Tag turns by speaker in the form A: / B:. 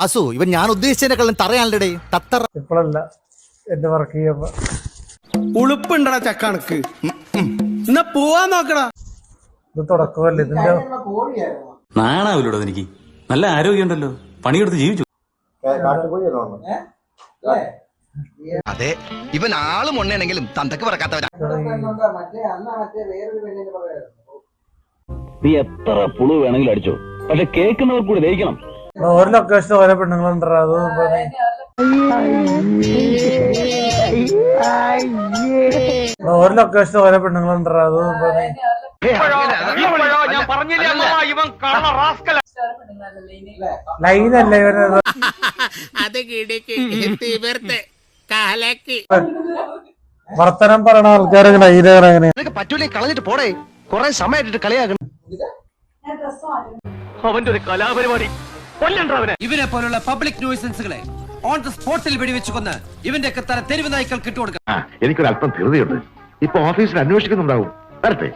A: അസു ഇവൻ ഞാൻ ഉദ്ദേശിച്ചതിനെക്കാളും തറയാണല്ലേ തത്തറ.
B: ഇപ്പോഴല്ല എന്റെ വർക്ക് ചെയ്യുമ്പോ.
C: ഉളുപ്പുണ്ടടാ ചക്കണക്ക്. എന്നാ പോവാൻ നോക്കടാ.
B: ഇത് തുടക്കമല്ലേ? ഇതിന്റെ
D: നാണാവില്ലോടോ എനിക്ക്. നല്ല ആരോഗ്യമുണ്ടല്ലോ. പണിയെടുത്ത് ജീവിച്ചു.
A: അതെ ഇവൻ ആൾ മൊണ്ണയാണെങ്കിലും തന്തക്ക് പറക്കാത്തവരാ
D: നീ എത്ര പുളു വേണമെങ്കിലും അടിച്ചോ. പക്ഷെ കേൾക്കുന്നവർ കൂടി ദഹിക്കണം.
B: ഒരു ലൊക്കേഷൻ ഓരോ പെണ്ണുങ്ങളുണ്ടോ അത് ഒരു ലൊക്കേഷൻ ഓരോ പെണ്ണുങ്ങളുണ്ടോ അത് ലൈനല്ലേ ഇവനത് വർത്തനം പറയണ ആൾക്കാരെ ലൈനാണ് അങ്ങനെ
A: നിനക്ക് പറ്റൂലേ കളഞ്ഞിട്ട് പോടേ. കൊറേ സമയമായിട്ട് കളിയാക്കണം
E: ഇവനെ പോലുള്ള പബ്ലിക് ന്യൂസൻസുകളെ ഓൺ ദ സ്പോട്ടിൽ വെടിവെച്ച് കൊന്ന് ഇവന്റെ ഒക്കെ തല തെരുവ് നായ്ക്കൾക്ക് ഇട്ടുകൊടുക്കണം
F: എനിക്കൊരല്പം ധൃതിയുണ്ട്. ഇപ്പൊ ഓഫീസിൽ അന്വേഷിക്കുന്നുണ്ടാവും. വരട്ടെ.